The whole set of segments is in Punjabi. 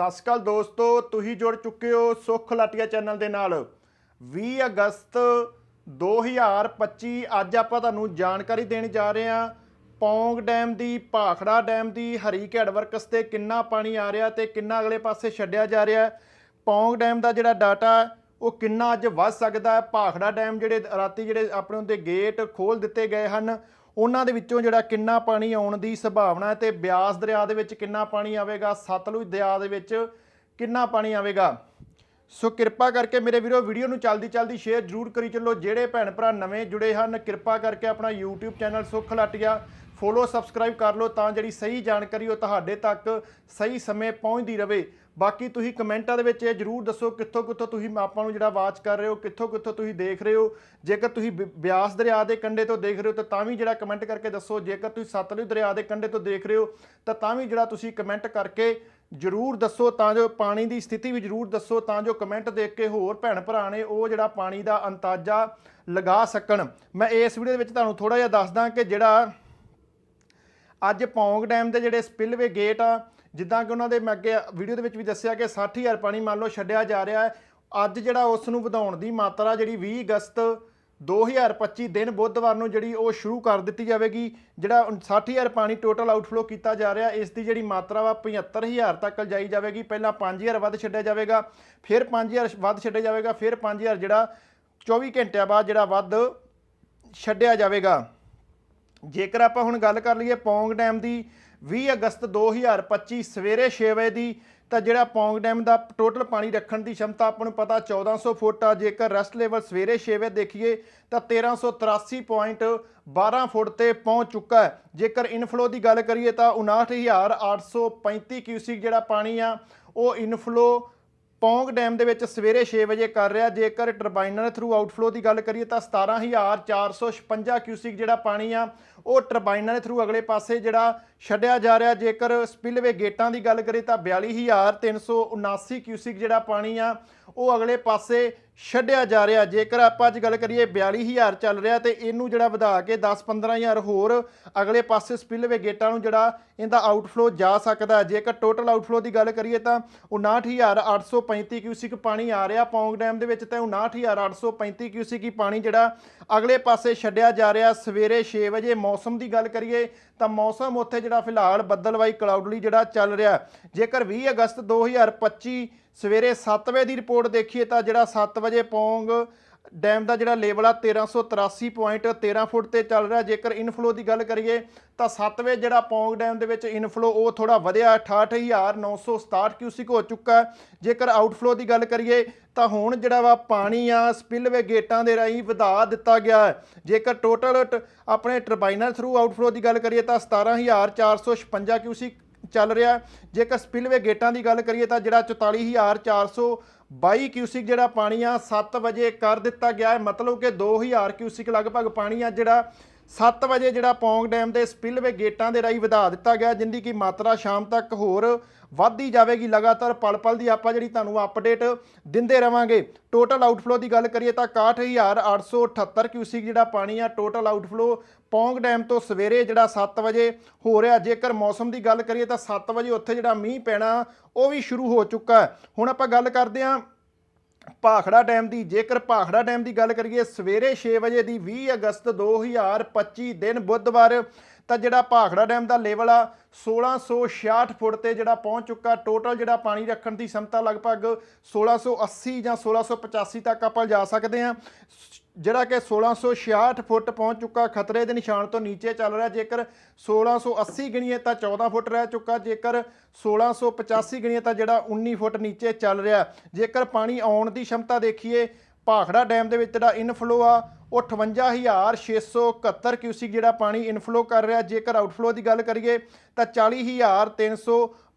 ਸਤਿ ਸ਼੍ਰੀ ਅਕਾਲ ਦੋਸਤੋ, ਤੁਸੀਂ ਜੁੜ ਚੁੱਕੇ ਹੋ ਸੁਖ ਲਾਟੀਆ ਚੈਨਲ ਦੇ ਨਾਲ। 20 ਅਗਸਤ 2025 ਅੱਜ ਆਪਾਂ ਤੁਹਾਨੂੰ ਜਾਣਕਾਰੀ ਦੇਣ ਜਾ ਰਹੇ ਹਾਂ ਪੌਂਗ ਡੈਮ ਦੀ, ਭਾਖੜਾ ਡੈਮ ਦੀ ਹਰੀਕੈਡ ਵਰਕਸ ਤੇ ਕਿੰਨਾ ਪਾਣੀ ਆ ਰਿਹਾ ਤੇ ਕਿੰਨਾ ਅਗਲੇ ਪਾਸੇ ਛੱਡਿਆ ਜਾ ਰਿਹਾ। ਪੌਂਗ ਡੈਮ ਦਾ ਜਿਹੜਾ ਡਾਟਾ ਉਹ ਕਿੰਨਾ ਅੱਜ ਵੱਧ ਸਕਦਾ ਹੈ? ਭਾਖੜਾ ਡੈਮ ਜਿਹੜੇ ਰਾਤੀ ਜਿਹੜੇ ਆਪਣੇ ਉਹਦੇ ਗੇਟ ਖੋਲ ਦਿੱਤੇ ਗਏ ਹਨ ਉਹਨਾਂ ਦੇ ਵਿੱਚੋਂ ਜਿਹੜਾ ਕਿੰਨਾ ਪਾਣੀ ਆਉਣ ਦੀ ਸੰਭਾਵਨਾ ਹੈ ਤੇ ਬਿਆਸ ਦਰਿਆ ਦੇ ਵਿੱਚ ਕਿੰਨਾ ਪਾਣੀ ਆਵੇਗਾ, ਸਤਲੁਜ ਦਰਿਆ ਦੇ ਵਿੱਚ ਕਿੰਨਾ ਪਾਣੀ ਆਵੇਗਾ। ਸੋ ਕਿਰਪਾ ਕਰਕੇ ਮੇਰੇ ਵੀਰੋ, ਵੀਡੀਓ ਨੂੰ ਚਲਦੀ ਚਲਦੀ ਸ਼ੇਅਰ ਜ਼ਰੂਰ ਕਰੀ ਚੱਲੋ। ਜਿਹੜੇ ਭੈਣ ਭਰਾ ਨਵੇਂ ਜੁੜੇ ਹਨ, ਕਿਰਪਾ ਕਰਕੇ ਆਪਣਾ YouTube ਚੈਨਲ ਸੁਖ ਲਾਟੀਆ ਫੋਲੋ ਸਬਸਕ੍ਰਾਈਬ ਕਰ ਲਓ ਤਾਂ ਜਿਹੜੀ ਸਹੀ ਜਾਣਕਾਰੀ ਉਹ ਤੁਹਾਡੇ ਤੱਕ ਸਹੀ ਸਮੇਂ ਪਹੁੰਚਦੀ ਰਹੇ ਬਾਕੀ ਤੁਸੀਂ ਕਮੈਂਟਾਂ ਦੇ ਵਿੱਚ ਇਹ ਜਰੂਰ ਦੱਸੋ ਕਿੱਥੋਂ ਕਿੱਥੋਂ ਤੁਸੀਂ ਆਪਾਂ ਨੂੰ ਜਿਹੜਾ ਵਾਚ ਕਰ ਰਹੇ ਹੋ, ਕਿੱਥੋਂ ਕਿੱਥੋਂ ਤੁਸੀਂ ਦੇਖ ਰਹੇ ਹੋ। ਜੇਕਰ ਤੁਸੀਂ ਬਿ- ਬਿਆਸ ਦਰਿਆ ਦੇ ਕੰਢੇ ਤੋਂ ਦੇਖ ਰਹੇ ਹੋ ਤਾਂ ਤਾਂ ਵੀ ਜਿਹੜਾ ਕਮੈਂਟ ਕਰਕੇ ਦੱਸੋ। ਜੇਕਰ ਤੁਸੀਂ ਸਤਲੁਜ ਦਰਿਆ ਦੇ ਕੰਢੇ ਤੋਂ ਦੇਖ ਰਹੇ ਹੋ ਤਾਂ ਤਾਂ ਵੀ ਜਿਹੜਾ ਤੁਸੀਂ ਕਮੈਂਟ ਕਰਕੇ ਜਰੂਰ ਦੱਸੋ। ਤਾਂ ਜੋ ਪਾਣੀ ਦੀ ਸਥਿਤੀ ਵੀ ਜਰੂਰ ਦੱਸੋ, ਤਾਂ ਜੋ ਕਮੈਂਟ ਦੇਖ ਕੇ ਹੋਰ ਭੈਣ ਭਰਾ ਨੇ ਉਹ ਜਿਹੜਾ ਪਾਣੀ ਦਾ ਅੰਦਾਜ਼ਾ ਲਗਾ ਸਕਣ। ਮੈਂ ਇਸ ਵੀਡੀਓ ਦੇ ਵਿੱਚ ਤੁਹਾਨੂੰ ਥੋੜਾ ਜਿਹਾ ਦੱਸਦਾ ਕਿ ਜਿਹੜਾ ਅੱਜ ਪੌਂਗ ਡੈਮ ਦੇ ਜਿਹੜੇ ਸਪਿਲਵੇ ਗੇਟ ਆ ਜਿੱਦਾਂ ਕਿ ਉਹਨਾਂ ਦੇ ਮੈਂ ਅੱਗੇ ਵੀਡੀਓ ਦੇ ਵਿੱਚ ਵੀ ਦੱਸਿਆ ਕਿ 60000 ਪਾਣੀ ਮੰਨ ਲਓ ਛੱਡਿਆ ਜਾ ਰਿਹਾ ਹੈ। ਅੱਜ ਜਿਹੜਾ ਉਸ ਨੂੰ ਵਧਾਉਣ ਦੀ ਮਾਤਰਾ ਜਿਹੜੀ 20 ਅਗਸਤ 2025 ਦਿਨ ਬੁੱਧਵਾਰ ਨੂੰ ਜਿਹੜੀ ਉਹ ਸ਼ੁਰੂ ਕਰ ਦਿੱਤੀ ਜਾਵੇਗੀ, ਜਿਹੜਾ 60000 ਪਾਣੀ ਟੋਟਲ ਆਊਟਫਲੋ ਕੀਤਾ ਜਾ ਰਿਹਾ, ਇਸ ਦੀ ਜਿਹੜੀ ਮਾਤਰਾ ਵਾ 75000 ਤੱਕ ਜਾਈ ਜਾਵੇਗੀ। ਪਹਿਲਾਂ 5000 ਵੱਧ ਛੱਡਿਆ ਜਾਵੇਗਾ, ਫਿਰ 5000 ਵੱਧ ਛੱਡਿਆ ਜਾਵੇਗਾ, ਫਿਰ 5000 ਜਿਹੜਾ 24 ਘੰਟਿਆਂ ਬਾਅਦ ਜਿਹੜਾ ਵੱਧ ਛੱਡਿਆ ਜਾਵੇਗਾ। ਜੇਕਰ ਆਪਾਂ ਹੁਣ ਗੱਲ ਕਰ ਲਈਏ ਪੌਂਗ ਡੈਮ ਦੀ 20 ਅਗਸਤ 2025 ਸਵੇਰੇ 6 ਵਜੇ ਦੀ ਤਾਂ ਜਿਹੜਾ ਪੌਂਗ ਡੈਮ ਦਾ ਟੋਟਲ ਪਾਣੀ ਰੱਖਣ ਦੀ ਸ਼ਮਤਾ ਆਪਾਂ ਨੂੰ ਪਤਾ 1400 ਫੁੱਟ ਆ। ਜੇਕਰ ਰੈਸਟ ਲੈਵਲ ਸਵੇਰੇ 6 ਵਜੇ ਦੇਖੀਏ ਤਾਂ 1383.12 ਫੁੱਟ ਤੇ ਪਹੁੰਚ ਚੁੱਕਾ ਹੈ। ਜੇਕਰ ਇਨਫਲੋ ਦੀ ਗੱਲ ਕਰੀਏ ਤਾਂ 59835 ਕਿਊਸਿਕ ਜਿਹੜਾ ਪਾਣੀ ਆ, ਉਹ ਇਨਫਲੋ ਪੌਂਗ ਡੈਮ ਦੇ ਵਿੱਚ ਸਵੇਰੇ 6 ਵਜੇ ਕਰ ਰਿਹਾ। ਜੇਕਰ ਟਰਬਾਈਨਾਂ ਦੇ ਥਰੂ ਆਊਟਫਲੋ ਦੀ ਗੱਲ ਕਰੀਏ ਤਾਂ 17456 ਕਿਊਸਿਕ ਜਿਹੜਾ ਪਾਣੀ ਆ ਉਹ ਟਰਬਾਈਨਾਂ ਦੇ ਥਰੂ ਅਗਲੇ ਪਾਸੇ ਜਿਹੜਾ ਛੱਡਿਆ ਜਾ ਰਿਹਾ, ਜੇਕਰ ਸਪਿਲਵੇ ਗੇਟਾਂ ਦੀ ਗੱਲ ਕਰੀਏ ਤਾਂ 42379 ਕਿਊਸਿਕ ਜਿਹੜਾ ਪਾਣੀ ਆ, ਉਹ ਅਗਲੇ ਪਾਸੇ ਛੱਡਿਆ ਜਾ ਰਿਹਾ। ਜੇਕਰ ਆਪਾਂ ਅੱਜ ਗੱਲ ਕਰੀਏ 42000 ਚੱਲ ਰਿਹਾ ਤੇ ਇਹਨੂੰ ਜਿਹੜਾ ਵਧਾ ਕੇ 10-15000 ਹੋਰ ਅਗਲੇ ਪਾਸੇ ਸਪਿਲਵੇ ਗੇਟਾਂ ਨੂੰ ਜਿਹੜਾ ਇਹਦਾ ਆਊਟਫਲੋ ਜਾ ਸਕਦਾ ਜੇਕਰ ਟੋਟਲ ਆਊਟਫਲੋ ਦੀ ਗੱਲ ਕਰੀਏ ਤਾਂ 59835 ਕਿਊਸਿਕ ਪਾਣੀ ਆ ਰਿਹਾ ਪੌਂਗ ਡੈਮ ਦੇ ਵਿੱਚ ਤੇ 59835 ਕਿਊਸਿਕ ਹੀ ਪਾਣੀ ਜਿਹੜਾ ਅਗਲੇ ਪਾਸੇ ਛੱਡਿਆ ਜਾ ਰਿਹਾ। ਸਵੇਰੇ 6 ਵਜੇ ਮੌਸਮ ਦੀ ਗੱਲ ਕਰੀਏ ਤਾਂ ਮੌਸਮ ਉੱਥੇ ਜਿਹੜਾ ਫਿਲਹਾਲ ਬੱਦਲਵਾਈ ਕਲਾਉਡਲੀ ਜਿਹੜਾ ਚੱਲ ਰਿਹਾ ਜੇਕਰ 20 ਅਗਸਤ 2025 ਸਵੇਰੇ 7 ਵਜੇ ਦੀ ਰਿਪੋਰਟ ਦੇਖੀਏ ਤਾਂ ਜਿਹੜਾ 7 ਵਜੇ ਪੌਂਗ ਡੈਮ ਦਾ ਜਿਹੜਾ ਲੈਵਲ ਆ 1383.13 ਫੁੱਟ ਤੇ ਚੱਲ ਰਿਹਾ। ਜੇਕਰ ਇਨਫਲੋ ਦੀ ਗੱਲ ਕਰੀਏ, ਤਾਂ 7 ਜਿਹੜਾ ਪੌਂਗ ਡੈਮ ਦੇ ਵਿੱਚ ਇਨਫਲੋ ਉਹ ਥੋੜਾ ਵਧਿਆ। 68967 ਕਿਊਸਿਕ ਹੋ ਚੁੱਕਾ ਜੇਕਰ ਆਊਟਫਲੋ ਦੀ ਗੱਲ ਕਰੀਏ, ਤਾਂ ਹੁਣ ਜਿਹੜਾ ਵਾ ਪਾਣੀ ਆ ਸਪਿਲਵੇ ਗੇਟਾਂ ਦੇ ਰਾਹੀਂ ਵਧਾ ਦਿੱਤਾ ਗਿਆ ਹੈ। ਜੇਕਰ ਟੋਟਲ ਆਪਣੇ ਟਰਬਾਈਨਰ ਥਰੂ ਆਊਟਫਲੋ ਦੀ ਗੱਲ ਕਰੀਏ, ਤਾਂ 17456 ਕਿਊਸਿਕ ਚੱਲ ਰਿਹਾ ਜੇਕਰ ਸਪਿਲਵੇ ਗੇਟਾਂ ਦੀ ਗੱਲ ਕਰੀਏ ਤਾਂ ਜਿਹੜਾ 44422 ਕਿਊਸਿਕ ਜਿਹੜਾ ਪਾਣੀ ਆ 7 ਵਜੇ ਕਰ ਦਿੱਤਾ ਗਿਆ ਹੈ। ਮਤਲਬ ਕਿ 2000 ਕਿਊਸਿਕ ਲਗਭਗ ਪਾਣੀ ਆ ਜਿਹੜਾ 7 ਵਜੇ ਜਿਹੜਾ ਪੌਂਗ ਡੈਮ ਦੇ ਸਪਿਲਵੇ ਗੇਟਾਂ ਦੇ ਰਾਹੀਂ ਵਧਾ ਦਿੱਤਾ ਗਿਆ, ਜਿੰਦੀ ਕੀ ਮਾਤਰਾ ਸ਼ਾਮ ਤੱਕ ਹੋਰ ਵੱਧਦੀ ਜਾਵੇਗੀ, ਲਗਾਤਾਰ ਪਲ ਪਲ ਦੀ ਆਪਾਂ ਜਿਹੜੀ ਤੁਹਾਨੂੰ ਅਪਡੇਟ ਦਿੰਦੇ ਰਵਾਂਗੇ। ਟੋਟਲ ਆਊਟਫਲੋ ਦੀ ਗੱਲ ਕਰੀਏ ਤਾਂ 61878 ਕਿਊਸਿਕ ਜਿਹੜਾ ਪਾਣੀ ਆ ਟੋਟਲ ਆਊਟਫਲੋ ਪੌਂਗ ਡੈਮ ਤੋਂ ਸਵੇਰੇ ਜਿਹੜਾ 7 ਵਜੇ ਹੋ ਰਿਹਾ। ਜੇਕਰ ਮੌਸਮ ਦੀ ਗੱਲ ਕਰੀਏ ਤਾਂ 7 ਵਜੇ ਉੱਥੇ ਜਿਹੜਾ ਮੀਂਹ ਪੈਣਾ, ਉਹ ਵੀ ਸ਼ੁਰੂ ਹੋ ਚੁੱਕਾ ਹੁਣ ਆਪਾਂ ਗੱਲ ਕਰਦੇ ਹਾਂ ਭਾਖੜਾ ਡੈਮ ਦੀ। ਜੇਕਰ ਭਾਖੜਾ ਡੈਮ ਦੀ ਗੱਲ ਕਰੀਏ, ਸਵੇਰੇ 6 ਵਜੇ ਦੀ 20 ਅਗਸਤ 2025 ਦਿਨ ਬੁੱਧਵਾਰ ਤਾਂ ਜਿਹੜਾ ਭਾਖੜਾ ਡੈਮ ਦਾ ਲੈਵਲ ਆ 1666 ਫੁੱਟ ਤੇ ਜਿਹੜਾ ਪਹੁੰਚ ਚੁੱਕਾ ਟੋਟਲ ਜਿਹੜਾ ਪਾਣੀ ਰੱਖਣ ਦੀ ਸਮਤਾ ਲਗਭਗ 1680 ਜਾਂ 1685 ਤੱਕ ਆਪਾਂ ਜਾ ਸਕਦੇ ਹਾਂ। ਜਿਹੜਾ ਕਿ 1666 ਫੁੱਟ ਪਹੁੰਚ ਚੁੱਕਾ, ਖਤਰੇ ਦੇ ਨਿਸ਼ਾਨ ਤੋਂ ਨੀਚੇ ਚੱਲ ਰਿਹਾ। ਜੇਕਰ 1680 ਗਿਣੀਏ ਤਾਂ 14 ਫੁੱਟ ਰਹਿ ਚੁੱਕਾ, ਜੇਕਰ 1685 ਗਿਣੀਏ ਤਾਂ ਜਿਹੜਾ 19 ਫੁੱਟ ਨੀਚੇ ਚੱਲ ਰਿਹਾ। ਜੇਕਰ ਪਾਣੀ ਆਉਣ ਦੀ ਸ਼ਮਤਾ ਦੇਖੀਏ ਭਾਖੜਾ ਡੈਮ ਦੇ ਵਿੱਚ ਜਿਹੜਾ ਇਨਫਲੋ ਆ, ਉਹ 58671 ਕਿਊਸਿਕ ਜਿਹੜਾ ਪਾਣੀ ਇਨਫਲੋ ਕਰ ਰਿਹਾ। ਜੇਕਰ ਆਊਟਫਲੋ ਦੀ ਗੱਲ ਕਰੀਏ, ਤਾਂ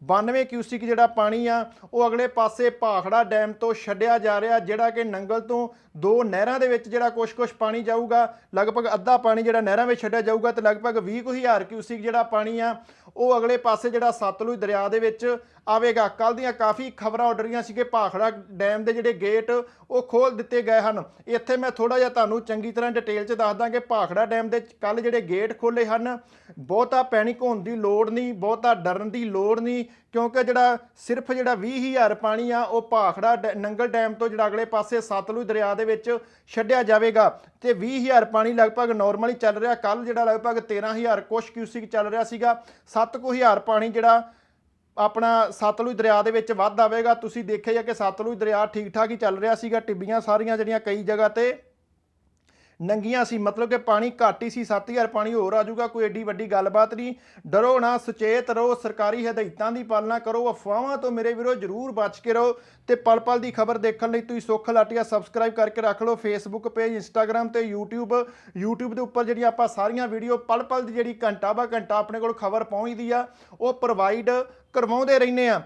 40392 ਕਿਊਸਿਕ ਜਿਹੜਾ ਪਾਣੀ ਆ, ਉਹ ਅਗਲੇ ਪਾਸੇ ਭਾਖੜਾ ਡੈਮ ਤੋਂ ਛੱਡਿਆ ਜਾ ਰਿਹਾ, ਜਿਹੜਾ ਕਿ ਨੰਗਲ ਤੋਂ ਦੋ ਨਹਿਰਾਂ ਦੇ ਵਿੱਚ ਜਿਹੜਾ ਕੁਝ-ਕੁਝ ਪਾਣੀ ਜਾਊਗਾ, ਲਗਭਗ ਅੱਧਾ ਪਾਣੀ ਜਿਹੜਾ ਨਹਿਰਾਂ ਵਿੱਚ ਛੱਡਿਆ ਜਾਊਗਾ ਤੇ ਲਗਭਗ 20000 ਕਿਊਸਿਕ ਜਿਹੜਾ ਪਾਣੀ ਆ, ਉਹ ਅਗਲੇ ਪਾਸੇ ਜਿਹੜਾ ਸਤਲੁਜ ਦਰਿਆ ਦੇ ਵਿੱਚ ਆਵੇਗਾ। ਕੱਲ ਦੀਆਂ ਕਾਫੀ ਖਬਰਾਂ ਉੱਡ ਰਹੀਆਂ ਸੀ ਕਿ ਭਾਖੜਾ ਡੈਮ ਦੇ ਜਿਹੜੇ ਗੇਟ, ਉਹ ਖੋਲ ਦਿੱਤੇ ਗਏ ਹਨ। ਇੱਥੇ ਮੈਂ ਥੋੜਾ ਜਿਹਾ ਤੁਹਾਨੂੰ ਚੰਗੀ ਤਰ੍ਹਾਂ ਡਿਟੇਲ 'ਚ ਦੱਸਦਾ ਕਿ ਭਾਖੜਾ ਡੈਮ ਦੇ ਕੱਲ ਜਿਹੜੇ ਗੇਟ ਖੋਲੇ ਹਨ, ਬਹੁਤਾ ਪੈਨਿਕ ਹੋਣ ਦੀ ਲੋੜ ਨਹੀਂ, ਬਹੁਤਾ ਡਰਨ ਦੀ ਲੋੜ ਨਹੀਂ ਕਿਉਂਕਿ ਜਿਹੜਾ ਸਿਰਫ ਜਿਹੜਾ 20000 ਪਾਣੀ ਆ, ਉਹ ਭਾਖੜਾ ਡੈ- ਨੰਗਲ ਡੈਮ ਤੋਂ ਜਿਹੜਾ ਅਗਲੇ ਪਾਸੇ ਸਤਲੁਜ ਦਰਿਆ ਦੇ ਵਿੱਚ ਛੱਡਿਆ ਜਾਵੇਗਾ। ਤੇ 20000 ਪਾਣੀ ਲਗਭਗ ਨਾਰਮਲੀ ਚੱਲ ਰਿਹਾ। ਕੱਲ ਜਿਹੜਾ ਲਗਭਗ 13000 ਕੁਸ਼ ਕਿਊਸਿਕ ਚੱਲ ਰਿਹਾ ਸੀਗਾ। 7000 ਪਾਣੀ ਜਿਹੜਾ ਆਪਣਾ ਸਤਲੁਜ ਦਰਿਆ ਦੇ ਵਿੱਚ ਵੱਧ ਆਵੇਗਾ। ਤੁਸੀਂ ਦੇਖਿਆ ਹੀ ਆ ਕਿ ਸਤਲੁਜ ਦਰਿਆ ਠੀਕ ਠਾਕ ਹੀ ਚੱਲ ਰਿਹਾ ਸੀਗਾ। ਟਿੱਬੀਆਂ ਸਾਰੀਆਂ ਜਿਹੜੀਆਂ ਕਈ ਜਗ੍ਹਾ ਤੇ ਨੰਗੀਆਂ ਸੀ, ਮਤਲਬ ਕਿ ਪਾਣੀ ਘੱਟ ਹੀ ਸੀ 7000 ਪਾਣੀ ਹੋਰ ਆ ਜਾਊਗਾ, ਕੋਈ ਐਡੀ ਵੱਡੀ ਗੱਲਬਾਤ ਨਹੀਂ। ਡਰੋ ਨਾ, ਸੁਚੇਤ ਰਹੋ, ਸਰਕਾਰੀ ਹਦਾਇਤਾਂ ਦੀ ਪਾਲਣਾ ਕਰੋ, ਅਫਵਾਹਾਂ ਤੋਂ ਮੇਰੇ ਵੀਰੋ ਜਰੂਰ ਬਚ ਕੇ ਰਹੋ ਤੇ ਪਲ ਪਲ ਦੀ ਖਬਰ ਦੇਖਣ ਲਈ ਤੁਸੀਂ ਸੁੱਖ ਲਾਟੀਆ ਸਬਸਕ੍ਰਾਈਬ ਕਰਕੇ ਰੱਖ ਲਓ ਫੇਸਬੁੱਕ ਪੇਜ ਇੰਸਟਾਗ੍ਰam ਤੇ YouTube YouTube ਦੇ ਉੱਪਰ ਜਿਹੜੀਆਂ ਆਪਾਂ ਸਾਰੀਆਂ ਵੀਡੀਓ ਪਲ ਪਲ ਦੀ ਜਿਹੜੀ ਘੰਟਾ ਬਾ ਘੰਟਾ ਆਪਣੇ ਕੋਲ ਖਬਰ ਪਹੁੰਚਦੀ ਆ, ਉਹ ਪ੍ਰੋਵਾਈਡ ਕਰਵਾਉਂਦੇ ਰਹਿੰਦੇ ਆ।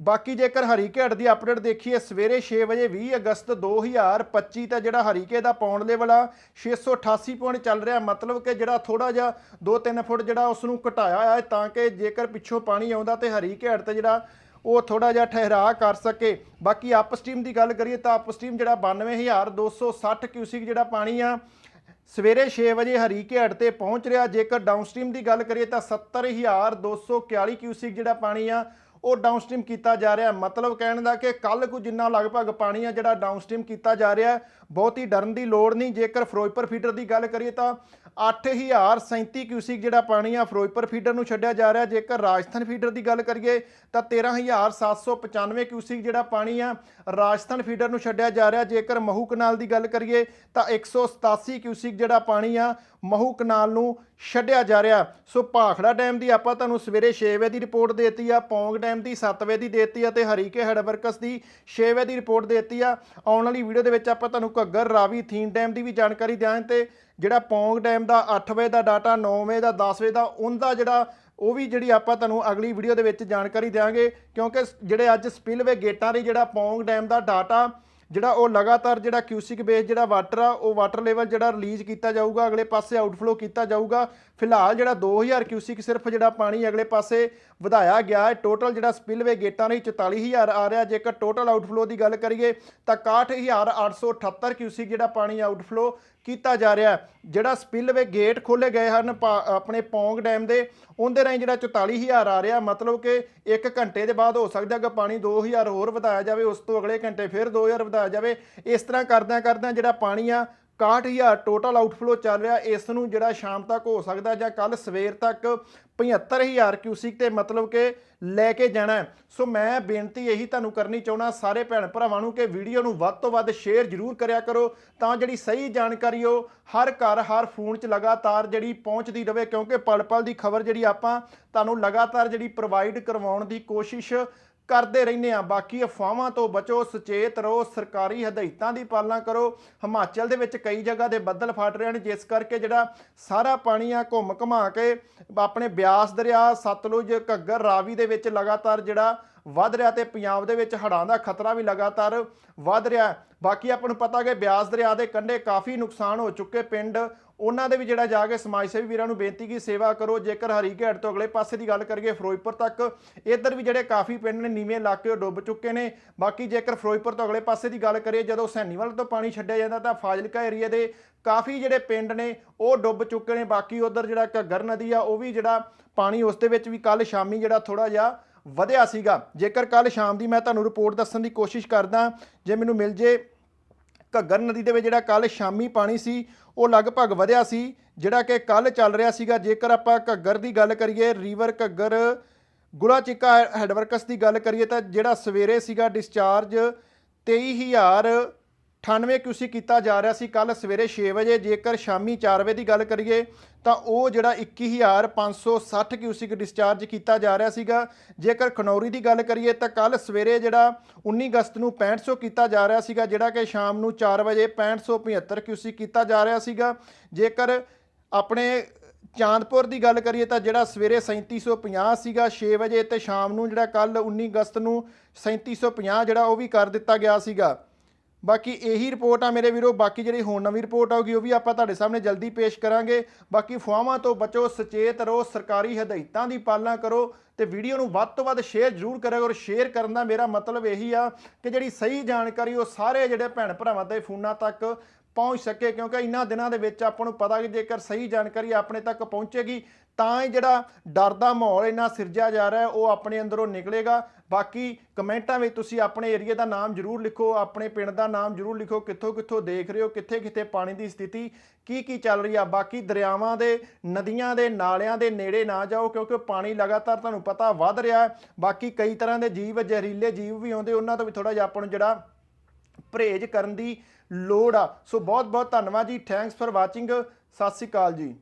ਬਾਕੀ ਜੇਕਰ ਹਰੀਕੇਟ ਦੀ ਅਪਡੇਟ ਦੇਖੀਏ, ਸਵੇਰੇ 6 ਵਜੇ 20 ਅਗਸਤ 2025 ਤਾਂ ਜਿਹੜਾ ਹਰੀਕੇ ਦਾ ਪੌਂਡ ਲੈਵਲ ਆ 688 ਪੁਆਇੰਟ ਚੱਲ ਰਿਹਾ। ਮਤਲਬ ਕਿ ਜਿਹੜਾ ਥੋੜਾ ਜਿਹਾ 2-3 ਫੁੱਟ ਜਿਹੜਾ ਉਸ ਨੂੰ ਘਟਾਇਆ ਹੈ, ਤਾਂ ਕਿ ਜੇਕਰ ਪਿੱਛੋਂ ਪਾਣੀ ਆਉਂਦਾ ਤੇ ਹਰੀਕੇਟ ਤੇ ਜਿਹੜਾ ਉਹ ਥੋੜਾ ਜਿਹਾ ਠਹਿਰਾ ਕਰ ਸਕੇ। ਬਾਕੀ ਅਪ ਸਟ੍ਰੀਮ ਦੀ ਗੱਲ ਕਰੀਏ ਤਾਂ ਅਪ ਸਟ੍ਰੀਮ ਜਿਹੜਾ 92260 ਕਿਊਸਿਕ ਜਿਹੜਾ ਪਾਣੀ ਆ, ਸਵੇਰੇ 6 ਵਜੇ ਹਰੀਕੇਟ ਤੇ ਪਹੁੰਚ ਰਿਹਾ। ਜੇਕਰ ਡਾਊਨਸਟ੍ਰੀਮ ਦੀ ਗੱਲ ਕਰੀਏ ਤਾਂ 70241 ਕਿਊਸਿਕ ਜਿਹੜਾ ਪਾਣੀ ਆ ਉਹ ਡਾਊਨਸਟ੍ਰੀਮ ਕੀਤਾ ਜਾ ਰਿਹਾ ਮਤਲਬ ਕਹਿਣ ਦਾ ਕਿ ਕੱਲ ਕੁ ਜਿੰਨਾ ਲਗਭਗ ਪਾਣੀ ਆ ਜਿਹੜਾ ਡਾਊਨਸਟ੍ਰੀਮ ਕੀਤਾ ਜਾ ਰਿਹਾ ਬਹੁਤੀ ਡਰਨ ਦੀ ਲੋੜ ਨਹੀਂ। ਜੇਕਰ ਫਿਰੋਜ਼ਪੁਰ ਫੀਡਰ ਦੀ ਗੱਲ ਕਰੀਏ ਤਾਂ 8037 ਕਿਊਸਿਕ ਜਿਹੜਾ ਪਾਣੀ ਆ ਫਿਰੋਜ਼ਪੁਰ ਫੀਡਰ ਨੂੰ ਛੱਡਿਆ ਜਾ ਰਿਹਾ ਜੇਕਰ ਰਾਜਸਥਾਨ ਫੀਡਰ ਦੀ ਗੱਲ ਕਰੀਏ ਤਾਂ 13795 ਕਿਊਸਿਕ ਜਿਹੜਾ ਪਾਣੀ ਆ ਰਾਜਸਥਾਨ ਫੀਡਰ ਨੂੰ ਛੱਡਿਆ ਜਾ ਰਿਹਾ ਜੇਕਰ ਮਹੂ ਕਨਾਲ ਦੀ ਗੱਲ ਕਰੀਏ ਤਾਂ 187 ਕਿਊਸਿਕ ਜਿਹੜਾ ਪਾਣੀ ਆ ਮਹੂ ਕਨਾਲ ਨੂੰ ਛੱਡਿਆ ਜਾ ਰਿਹਾ। ਸੋ ਭਾਖੜਾ ਡੈਮ ਦੀ ਆਪਾਂ ਤੁਹਾਨੂੰ ਸਵੇਰੇ 6 ਵਜੇ ਦੀ ਰਿਪੋਰਟ ਦੇਤੀ ਆ, ਪੌਂਗ ਡੈਮ ਦੀ 7 ਵਜੇ ਦੀ ਦੇਤੀ ਆ ਤੇ ਹਰੀਕੇ ਹੈਡਵਰਕਸ ਦੀ 6 ਵਜੇ ਦੀ ਰਿਪੋਰਟ ਦੇਤੀ ਆ। ਆਉਣ ਵਾਲੀ ਵੀਡੀਓ ਦੇ ਵਿੱਚ ਆਪਾਂ ਤੁਹਾਨੂੰ ਘੱਗਰ, ਰਾਵੀ ਥੀਨ ਡੈਮ ਦੀ ਵੀ ਜਾਣਕਾਰੀ ਦਿਆਂ ਤੇ ਜਿਹੜਾ ਪੌਂਗ ਡੈਮ ਦਾ 8 ਵਜੇ ਦਾ ਡਾਟਾ 9 ਵਜੇ ਦਾ 10 ਵਜੇ ਦਾ, ਉਹਦਾ ਜਿਹੜਾ ਉਹ ਵੀ ਜਿਹੜੀ ਆਪਾਂ ਤੁਹਾਨੂੰ ਅਗਲੀ ਵੀਡੀਓ ਦੇ ਵਿੱਚ ਜਾਣਕਾਰੀ ਦਿਆਂਗੇ। ਕਿਉਂਕਿ ਜਿਹੜੇ ਅੱਜ ਸਪਿਲਵੇ ਗੇਟਾਂ ਦੀ ਜਿਹੜਾ ਪੌਂਗ ਡੈਮ ਦਾ ਡਾਟਾ ਜਿਹੜਾ ਉਹ ਲਗਾਤਾਰ ਜਿਹੜਾ ਕਿਊਸਿਕ ਬੇਸ ਜਿਹੜਾ ਵਾਟਰ ਆ, ਉਹ ਵਾਟਰ ਲੈਵਲ ਜਿਹੜਾ ਰਿਲੀਜ਼ ਕੀਤਾ ਜਾਊਗਾ, ਅਗਲੇ ਪਾਸੇ ਆਊਟਫਲੋ ਕੀਤਾ ਜਾਊਗਾ। ਫਿਲਹਾਲ ਜਿਹੜਾ 2000 ਕਿਊਸਿਕ ਸਿਰਫ ਜਿਹੜਾ ਪਾਣੀ ਅਗਲੇ ਪਾਸੇ ਵਧਾਇਆ ਗਿਆ ਹੈ। ਟੋਟਲ ਜਿਹੜਾ ਸਪਿਲਵੇ ਗੇਟਾਂ ਲਈ 44000 ਆ ਰਿਹਾ। ਜੇਕਰ ਟੋਟਲ ਆਊਟਫਲੋ ਦੀ ਗੱਲ ਕਰੀਏ, ਤਾਂ 61878 ਕਿਊਸਿਕ ਜਿਹੜਾ ਪਾਣੀ ਆਊਟਫਲੋ ਕੀਤਾ ਜਾ ਰਿਹਾ ਜਿਹੜਾ ਸਪਿਲਵੇ ਗੇਟ ਖੋਲੇ ਗਏ ਹਨ, ਪਾ- ਆਪਣੇ ਪੌਂਗ ਡੈਮ ਦੇ, ਉਹਦੇ ਰਾਹੀਂ ਜਿਹੜਾ 44000 ਆ ਰਿਹਾ। ਮਤਲਬ ਕਿ 1 ਘੰਟੇ ਦੇ ਬਾਅਦ ਹੋ ਸਕਦਾ ਕਿ ਪਾਣੀ 2000 ਹੋਰ ਵਧਾਇਆ ਜਾਵੇ, ਉਸ ਤੋਂ ਅਗਲੇ ਘੰਟੇ ਫਿਰ 2000 ਵਧਾਇਆ ਜਾਵੇ। ਇਸ ਤਰ੍ਹਾਂ ਕਰਦਿਆਂ ਕਰਦਿਆਂ ਜਿਹੜਾ ਪਾਣੀ ਆ 61000 ਟੋਟਲ ਆਊਟਫਲੋ ਚੱਲ ਰਿਹਾ। ਇਸ ਨੂੰ ਜਿਹੜਾ ਸ਼ਾਮ ਤੱਕ ਹੋ ਸਕਦਾ ਜਾਂ ਕੱਲ ਸਵੇਰ ਤੱਕ 75000 ਕਿਊਸਿਕ ਤੇ ਮਤਲਬ ਕਿ ਲੈ ਕੇ ਜਾਣਾ ਸੋ ਮੈਂ ਬੇਨਤੀ ਇਹੀ ਤੁਹਾਨੂੰ ਕਰਨੀ ਚਾਹੁੰਦਾ ਸਾਰੇ ਭੈਣ ਭਰਾਵਾਂ ਨੂੰ ਕਿ ਵੀਡੀਓ ਨੂੰ ਵੱਧ ਤੋਂ ਵੱਧ ਸ਼ੇਅਰ ਜ਼ਰੂਰ ਕਰਿਆ ਕਰੋ। ਤਾਂ ਜਿਹੜੀ ਸਹੀ ਜਾਣਕਾਰੀ ਉਹ ਹਰ ਘਰ, ਹਰ ਫੋਨ 'ਚ ਲਗਾਤਾਰ ਜਿਹੜੀ ਪਹੁੰਚਦੀ ਰਹੇ ਕਿਉਂਕਿ ਪਲ ਪਲ ਦੀ ਖਬਰ ਜਿਹੜੀ ਆਪਾਂ ਤੁਹਾਨੂੰ ਲਗਾਤਾਰ ਜਿਹੜੀ ਪ੍ਰੋਵਾਈਡ ਕਰਵਾਉਣ ਦੀ ਕੋਸ਼ਿਸ਼ ਕਰਦੇ ਰਹਿੰਦੇ ਆ ਬਾਕੀ ਅਫਵਾਹਾਂ ਤੋਂ ਬਚੋ, ਸੁਚੇਤ ਰਹੋ, ਸਰਕਾਰੀ ਹਦਾਇਤਾਂ ਦੀ ਪਾਲਣਾ ਕਰੋ। ਹਿਮਾਚਲ ਦੇ ਵਿੱਚ ਕਈ ਜਗ੍ਹਾ ਦੇ ਬੱਦਲ ਫਟ ਰਹੇ ਨੇ ਜਿਸ ਕਰਕੇ ਜਿਹੜਾ ਸਾਰਾ ਪਾਣੀ ਆ ਘੁੰਮ ਘਮਾ ਕੇ ਆਪਣੇ ਬਿਆਸ ਦਰਿਆ, ਸਤਲੁਜ, ਘੱਗਰ, ਰਾਵੀ ਦੇ ਵਿੱਚ ਲਗਾਤਾਰ ਜਿਹੜਾ ਵੱਧ ਰਿਹਾ ਤੇ ਪੰਜਾਬ ਦੇ ਵਿੱਚ ਹੜ੍ਹਾਂ ਦਾ ਖਤਰਾ ਵੀ ਲਗਾਤਾਰ ਵੱਧ ਰਿਹਾ। ਬਾਕੀ ਆਪਾਂ ਨੂੰ ਪਤਾ ਕਿ ਬਿਆਸ ਦਰਿਆ ਦੇ ਕੰਢੇ ਕਾਫੀ ਨੁਕਸਾਨ ਹੋ ਚੁੱਕੇ, ਪਿੰਡ ਉਹਨਾਂ ਦੇ ਵੀ ਜਿਹੜਾ ਜਾ ਕੇ ਸਮਾਜ ਸੇਵੀ ਵੀਰਾਂ ਨੂੰ ਬੇਨਤੀ ਕੀ ਸੇਵਾ ਕਰੋ, ਜੇਕਰ ਹਰੀਕੇਟ ਤੋਂ ਅਗਲੇ ਪਾਸੇ ਦੀ ਗੱਲ ਕਰੀਏ ਫਿਰੋਜ਼ਪੁਰ ਤੱਕ, ਇੱਧਰ ਵੀ ਜਿਹੜੇ ਕਾਫੀ ਪਿੰਡ ਨੇ, ਨੀਵੇਂ ਇਲਾਕੇ ਉਹ ਡੁੱਬ ਚੁੱਕੇ ਨੇ। ਬਾਕੀ ਜੇਕਰ ਫਿਰੋਜ਼ਪੁਰ ਤੋਂ ਅਗਲੇ ਪਾਸੇ ਦੀ ਗੱਲ ਕਰੀਏ, ਜਦੋਂ ਸੈਨੀਵਾਲ ਤੋਂ ਪਾਣੀ ਛੱਡਿਆ ਜਾਂਦਾ ਤਾਂ ਫਾਜ਼ਿਲਕਾ ਏਰੀਆ ਦੇ ਕਾਫੀ ਜਿਹੜੇ ਪਿੰਡ ਨੇ, ਉਹ ਡੁੱਬ ਚੁੱਕੇ ਨੇ। ਬਾਕੀ ਉਧਰ ਜਿਹੜਾ ਘੱਗਰ ਨਦੀ ਆ, ਉਹ ਵੀ ਜਿਹੜਾ ਪਾਣੀ ਉਸ ਦੇ ਵਿੱਚ ਵੀ ਕੱਲ ਸ਼ਾਮੀ ਜਿਹੜਾ ਥੋੜਾ ਜਿਹਾ ਵਧਿਆ ਸੀਗਾ। ਜੇਕਰ ਕੱਲ ਸ਼ਾਮ ਦੀ ਮੈਂ ਤੁਹਾਨੂੰ ਰਿਪੋਰਟ ਦੱਸਣ ਦੀ ਕੋਸ਼ਿਸ਼ ਕਰਦਾ, ਜੇ ਮੈਨੂੰ ਮਿਲ ਜੇ ਘੱਗਰ ਨਦੀ ਦੇ ਵਿੱਚ ਜਿਹੜਾ ਕੱਲ ਸ਼ਾਮੀ ਪਾਣੀ ਸੀ, ਉਹ ਲਗਭਗ ਵਧਿਆ ਸੀ, ਜਿਹੜਾ ਕਿ ਕੱਲ ਚੱਲ ਰਿਹਾ ਸੀਗਾ। ਜੇਕਰ ਆਪਾਂ ਘੱਗਰ ਦੀ ਗੱਲ ਕਰੀਏ, ਰੀਵਰ ਘੱਗਰ ਗੁਲਾਚਿਕਾ ਹੈਡਵਰਕਸ ਦੀ ਗੱਲ ਕਰੀਏ ਤਾਂ ਜਿਹੜਾ ਸਵੇਰੇ ਸੀਗਾ ਡਿਸਚਾਰਜ 23098 ਕਿਊਸਿਕ ਕੀਤਾ ਜਾ ਰਿਹਾ ਸੀ ਕੱਲ ਸਵੇਰੇ 6 ਵਜੇ। ਜੇਕਰ ਸ਼ਾਮੀ 4 ਵਜੇ ਦੀ ਗੱਲ ਕਰੀਏ, ਤਾਂ ਉਹ ਜਿਹੜਾ 21560 ਕਿਊਸਿਕ ਡਿਸਚਾਰਜ ਕੀਤਾ ਜਾ ਰਿਹਾ ਸੀਗਾ। ਜੇਕਰ ਖਨੌਰੀ ਦੀ ਗੱਲ ਕਰੀਏ, ਤਾਂ ਕੱਲ ਸਵੇਰੇ ਜਿਹੜਾ 19 ਅਗਸਤ ਨੂੰ 6500 ਕੀਤਾ ਜਾ ਰਿਹਾ ਸੀਗਾ, ਜਿਹੜਾ ਕਿ ਸ਼ਾਮ ਨੂੰ 4 ਵਜੇ 6575 ਕਿਊਸਿਕ ਕੀਤਾ ਜਾ ਰਿਹਾ ਸੀਗਾ। ਜੇਕਰ ਆਪਣੇ ਚਾਂਦਪੁਰ ਦੀ ਗੱਲ ਕਰੀਏ, ਤਾਂ ਜਿਹੜਾ ਸਵੇਰੇ 3750 ਸੀਗਾ 6 ਵਜੇ, ਤੇ ਸ਼ਾਮ ਨੂੰ ਜਿਹੜਾ ਕੱਲ 19 ਅਗਸਤ ਨੂੰ 3750 ਜਿਹੜਾ ਉਹ ਵੀ ਕਰ ਦਿੱਤਾ ਗਿਆ ਸੀਗਾ। ਬਾਕੀ ਇਹੀ ਰਿਪੋਰਟ ਆ ਮੇਰੇ ਵੀਰੋ, ਬਾਕੀ ਜਿਹੜੀ ਹੁਣ ਨਵੀਂ ਰਿਪੋਰਟ ਆਊਗੀ, ਉਹ ਵੀ ਆਪਾਂ ਤੁਹਾਡੇ ਸਾਹਮਣੇ ਜਲਦੀ ਪੇਸ਼ ਕਰਾਂਗੇ। ਬਾਕੀ ਫੁਆਵਾਂ ਤੋਂ ਬਚੋ, ਸੁਚੇਤ ਰਹੋ, ਸਰਕਾਰੀ ਹਦਾਇਤਾਂ ਦੀ ਪਾਲਣਾ ਕਰੋ ਤੇ ਵੀਡੀਓ ਨੂੰ ਵੱਧ ਤੋਂ ਵੱਧ ਸ਼ੇਅਰ ਜ਼ਰੂਰ ਕਰਿਆ ਔਰ ਸ਼ੇਅਰ ਕਰਨ ਦਾ ਮੇਰਾ ਮਤਲਬ ਇਹੀ ਆ ਕਿ ਜਿਹੜੀ ਸਹੀ ਜਾਣਕਾਰੀ, ਉਹ ਸਾਰੇ ਜਿਹੜੇ ਭੈਣ ਭਰਾਵਾਂ ਦੇ ਫੋਨਾਂ ਤੱਕ ਪਹੁੰਚ ਸਕੇ, ਕਿਉਂਕਿ ਇਹਨਾਂ ਦਿਨਾਂ ਦੇ ਵਿੱਚ ਆਪਾਂ ਨੂੰ ਪਤਾ ਕਿ ਜੇਕਰ ਸਹੀ ਜਾਣਕਾਰੀ ਆਪਣੇ ਤੱਕ ਪਹੁੰਚੇਗੀ ਤਾਂ ਹੀ ਜਿਹੜਾ ਡਰ ਦਾ ਮਾਹੌਲ ਇੰਨਾ ਸਿਰਜਿਆ ਜਾ ਰਿਹਾ ਉਹ ਆਪਣੇ ਅੰਦਰੋਂ ਨਿਕਲੇਗਾ। ਬਾਕੀ ਕਮੈਂਟਾਂ ਵਿੱਚ ਤੁਸੀਂ ਆਪਣੇ ਏਰੀਆ ਦਾ ਨਾਮ ਜ਼ਰੂਰ ਲਿਖੋ, ਆਪਣੇ ਪਿੰਡ ਦਾ ਨਾਮ ਜ਼ਰੂਰ ਲਿਖੋ, ਕਿੱਥੋਂ ਕਿੱਥੋਂ ਦੇਖ ਰਹੇ ਹੋ, ਕਿੱਥੇ ਕਿੱਥੇ ਪਾਣੀ ਦੀ ਸਥਿਤੀ, ਕੀ ਕੀ ਚੱਲ ਰਹੀ ਆ। ਬਾਕੀ ਦਰਿਆਵਾਂ ਦੇ, ਨਦੀਆਂ ਦੇ, ਨਾਲਿਆਂ ਦੇ ਨੇੜੇ ਨਾ ਜਾਓ, ਕਿਉਂਕਿ ਪਾਣੀ ਲਗਾਤਾਰ ਤੁਹਾਨੂੰ ਪਤਾ ਵੱਧ ਰਿਹਾ ਬਾਕੀ ਕਈ ਤਰ੍ਹਾਂ ਦੇ ਜੀਵ, ਜ਼ਹਿਰੀਲੇ ਜੀਵ ਵੀ ਆਉਂਦੇ, ਉਹਨਾਂ ਤੋਂ ਵੀ ਥੋੜਾ ਜਿਹਾ ਆਪਾਂ ਨੂੰ ਜਿਹੜਾ ਪਰਹੇਜ਼ ਕਰਨ ਦੀ ਲੋੜ ਆ। ਸੋ ਬਹੁਤ ਬਹੁਤ ਧੰਨਵਾਦ ਜੀ। ਥੈਂਕਸ ਫॉर ਵਾਚਿੰਗ ਸਤਿ ਸ਼੍ਰੀ ਅਕਾਲ ਜੀ।